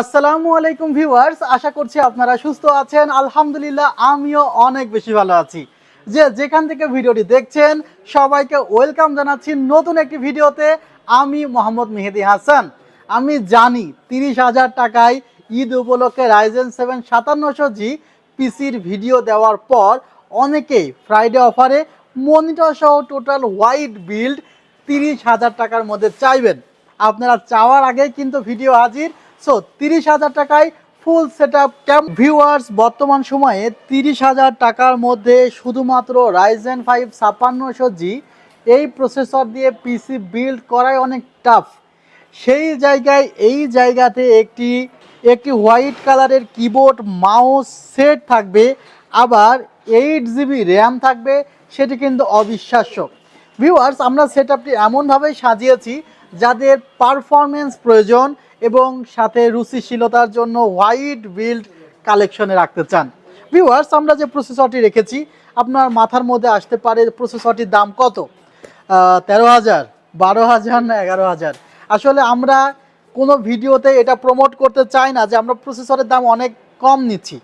আসসালামু আলাইকুম ভিউয়ার্স, আশা করছি আপনারা সুস্থ আছেন। আলহামদুলিল্লাহ, আমিও অনেক বেশি ভালো আছি। যে যেখান থেকে ভিডিওটি দেখছেন, সবাইকে ওয়েলকাম জানাচ্ছি নতুন একটি ভিডিওতে। আমি মোহাম্মদ মেহেদি হাসান। আমি জানি তিরিশ হাজার টাকায় ঈদ উপলক্ষে রাইজেন সেভেন সাতান্নশো জি পিসির ভিডিও দেওয়ার পর অনেকেই ফ্রাইডে অফারে মনিটর সহ টোটাল হোয়াইট বিল্ড তিরিশ হাজার টাকার মধ্যে চাইবেন। আপনারা চাওয়ার আগেই কিন্তু ভিডিও হাজির। সো তিরিশ হাজার টাকায় full set up camp viewers বর্তমান সময়ে তিরিশ হাজার টাকার মধ্যে শুধুমাত্র রাইজেন ফাইভ ছাপ্পান্নশো জি এই প্রসেসর দিয়ে পিসি বিল্ড করাই অনেক টাফ সেই জায়গায়, এই জায়গাতে একটি একটি হোয়াইট কালারের কিবোর্ড মাউস সেট থাকবে, আবার এইট জিবি র্যাম থাকবে, সেটি কিন্তু অবিশ্বাস্য। ভিউয়ার্স আমরা সেট আপটি এমনভাবে সাজিয়েছি যাদের পারফরমেন্স প্রয়োজন এবং সাথে রুচিশীলতার জন্য হোয়াইট বিল্ড কালেকশনে রাখতে চান। ভিউয়ার্স আমরা যে প্রসেসরটি রেখেছি, আপনার মাথার মধ্যে আসতে পারে প্রসেসরটির দাম কত? তেরো হাজার, বারো হাজার না এগারো হাজার? আসলে আমরা কোনো ভিডিওতে এটা প্রমোট করতে চাই না যে আমরা প্রসেসরের দাম অনেক কম নিচ্ছি।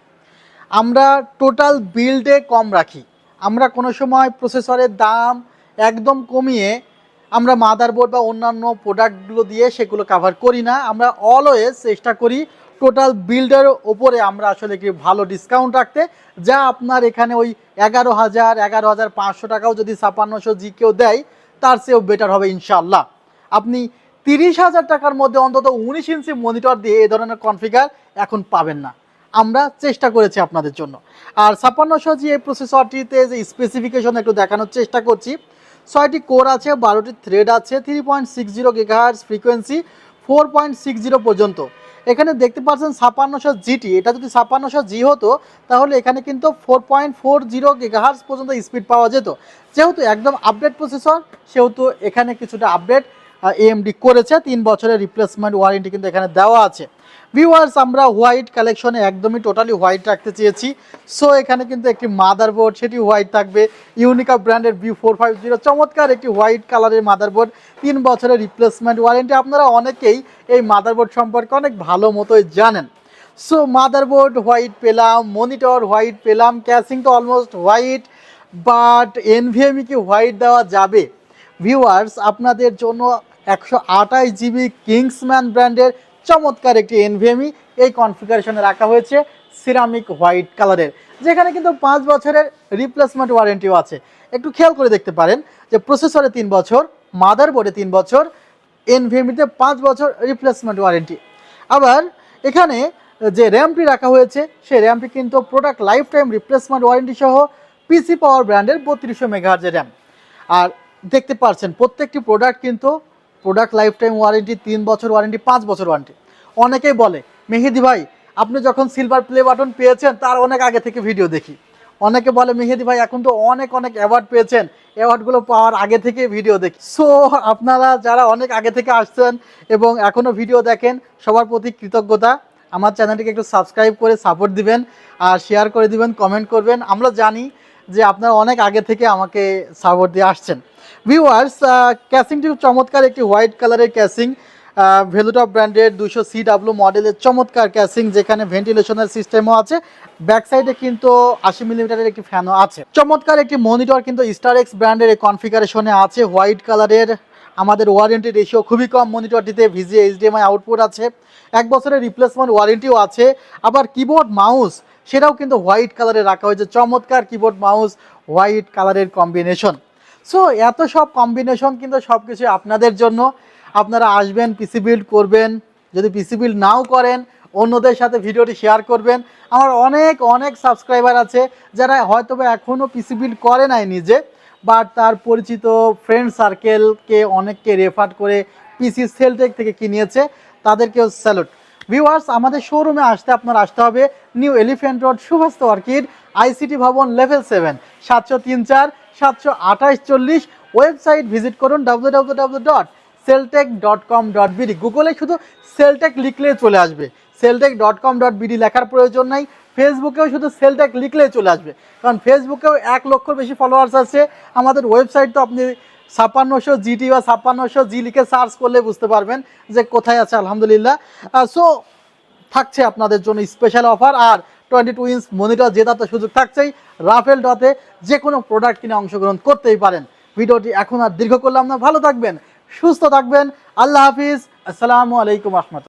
আমরা টোটাল বিল্ডে কম রাখি। আমরা কোনো সময় প্রসেসরের দাম একদম কমিয়ে আমরা মাদারবোর্ড বা অন্যান্য প্রোডাক্টগুলো দিয়ে সেগুলো কাভার করি না। আমরা অলওয়েজ চেষ্টা করি টোটাল বিল্ডের ওপরে আমরা আসলে কি ভালো ডিসকাউন্ট রাখতে, যা আপনার এখানে ওই এগারো হাজার এগারো হাজার পাঁচশো টাকাও যদি ছাপান্নশো জি কেউ দেয়, তার চেয়েও বেটার হবে ইনশাল্লাহ আপনি তিরিশ হাজার টাকার মধ্যে অন্তত উনিশ ইঞ্চি মনিটর দিয়ে এই ধরনের কনফিগার এখন পাবেন না। আমরা চেষ্টা করেছি আপনাদের জন্য। আর ছাপ্পান্নশো জি এই প্রসেসরটিতে যে স্পেসিফিকেশন একটু দেখানোর চেষ্টা করছি ছয়টি কোর আছে, বারোটি থ্রেড আছে three point six zero gigahertz frequency four point six zero পর্যন্ত। এখানে দেখতে পাচ্ছেন ছাপান্নশো জিটি এটা যদি ছাপান্নশো জি হতো, তাহলে এখানে কিন্তু four point four zero gigahertz পর্যন্ত স্পিড পাওয়া যেত। যেহেতু একদম আপডেট প্রসেসর সেহেতু এখানে কিছুটা আপডেট এএমডি করেছে, তিন বছরের রিপ্লেসমেন্ট ওয়ারেন্টি কিন্তু এখানে দেওয়া আছে। ভিউয়ার্স আমরা হোয়াইট কালেকশনে একদমই টোটালি হোয়াইট রাখতে চেয়েছি। সো এখানে কিন্তু একটি মাদারবোর্ড সেটি হোয়াইট থাকবে। ইউনিকা ব্র্যান্ডের বি ফোর ফাইভ জিরো চমৎকার একটি হোয়াইট কালারের মাদারবোর্ড তিন বছরের রিপ্লেসমেন্ট ওয়ারেন্টি আপনারা অনেকেই এই মাদারবোর্ড সম্পর্কে অনেক ভালো মতোই জানেন। সো মাদারবোর্ড হোয়াইট পেলাম মনিটর হোয়াইট পেলাম ক্যাসিং তো অলমোস্ট হোয়াইট বাট এনভিএমই কি হোয়াইট দেওয়া যাবে। ভিউয়ার্স আপনাদের জন্য একশো আঠাশ জিবি কিংসম্যান ব্র্যান্ডের চমৎকার একটি এনভিএমই এই কনফিগারেশনে রাখা হয়েছে সিরামিক হোয়াইট কালারের। যেখানে কিন্তু পাঁচ বছরের রিপ্লেসমেন্ট ওয়ারেন্টিও আছে। একটু খেয়াল করে দেখতে পারেন যে প্রসেসরে তিন বছর মাদার বোর্ডে তিন বছর এনভিএমিতে পাঁচ বছর রিপ্লেসমেন্ট ওয়ারেন্টি আবার এখানে যে র্যামটি রাখা হয়েছে, সেই র্যামটি কিন্তু product life time replacement warranty সহ পিসি পাওয়ার ব্র্যান্ডের বত্রিশশো মেগাহার্জের র্যাম আর দেখতে পাচ্ছেন, প্রত্যেকটি প্রোডাক্ট কিন্তু প্রোডাক্ট লাইফ টাইম ওয়ারেন্টি তিন বছর ওয়ারেন্টি পাঁচ বছর ওয়ারেন্টি অনেকেই বলে, মেহেদি ভাই, আপনি যখন সিলভার প্লে বাটন পেয়েছেন, তার অনেক আগে থেকে ভিডিও দেখি। অনেকে বলে, মেহেদি ভাই, এখন তো অনেক অনেক অ্যাওয়ার্ড পেয়েছেন। অ্যাওয়ার্ডগুলো পাওয়ার আগে থেকে ভিডিও দেখি। সো আপনারা যারা অনেক আগে থেকে আসছেন এবং এখনও ভিডিও দেখেন, সবার প্রতি কৃতজ্ঞতা। আমার চ্যানেলটিকে একটু সাবস্ক্রাইব করে সাপোর্ট দিবেন, আর শেয়ার করে দিবেন কমেন্ট করবেন। আমরা জানি যে আপনারা অনেক আগে থেকে আমাকে সাপোর্ট দিয়ে আসছেন। ভিউয়ার্স ক্যাসিংটি চমৎকার, একটি হোয়াইট কালারের ক্যাসিং ভেলুটপ ব্র্যান্ডের দুশো সি ডাব্লু মডেলের চমৎকার ক্যাসিং যেখানে ভেন্টিলেশনের সিস্টেমও আছে। ব্যাক সাইডে কিন্তু আশি মিলিমিটারের একটি ফ্যানও আছে। চমৎকার একটি মনিটর কিন্তু স্টার এক্স ব্র্যান্ডের এই কনফিগারেশনে আছে। হোয়াইট কালারের আমাদের ওয়ারেন্টি রেশিও খুবই কম। মনিটরটিতে ভিজি এইচডিএমআই আউটপুট আছে। এক বছরের রিপ্লেসমেন্ট ওয়ারেন্টিও আছে। আবার কিবোর্ড মাউস সেটাও কিন্তু হোয়াইট কালারে রাখা হয়েছে। চমৎকার কিবোর্ড মাউস হোয়াইট কালারের কম্বিনেশন সো এত সব কম্বিনেশন কিন্তু সব কিছু আপনাদের জন্য। আপনারা আসবেন পিসি বিল্ড করবেন, যদি পিসি বিল্ড নাও করেন, অন্যদের সাথে ভিডিওটি শেয়ার করবেন। আমার অনেক অনেক সাবস্ক্রাইবার আছে, যারা হয়তো এখনও পিসি বিল্ড করে নাই নিজে বাট তার পরিচিত ফ্রেন্ড সার্কেলকে অনেককে রেফার করে পিসি সেলটেক থেকে কিনিয়েছে তাদেরকেও স্যালুট ভিউয়ার্স আমাদের শোরুমে আসতে আপনার আসতে হবে। New elephant road Subhash orchid ICT ভবন লেভেল সেভেন সাতশো তিন চার সাতশো আঠাশ চল্লিশ ওয়েবসাইট ভিজিট করুন W dot dot com dot গুগলে শুধু সেলটেক লিখলে চলে আসবে। Celltech dot com dot BD লেখার প্রয়োজন নাই। ফেসবুকেও শুধু সেলটেক লিখলে চলে আসবে। কারণ ফেসবুকেও এক লক্ষর বেশি ফলোয়ার্স আছে। আমাদের ওয়েবসাইট তো আপনি ছাপ্পান্নশো জিটি বা ছাপ্পান্নশো জি লিখে সার্চ করলে বুঝতে পারবেন যে কোথায় আছে, আলহামদুলিল্লাহ। সো থাকছে আপনাদের জন্য স্পেশাল অফার আর টোয়েন্টি টু ইঞ্চ মনিটর জেতার তো সুযোগ থাকছেই। রাফেল ডতে যে কোনো প্রোডাক্ট কিনে অংশগ্রহণ করতেই পারেন। ভিডিওটি এখন আর দীর্ঘ করলাম না। ভালো থাকবেন, সুস্থ থাকবেন। আল্লাহ হাফিজ। আসসালামু আলাইকুম রহমতুল্লাহ।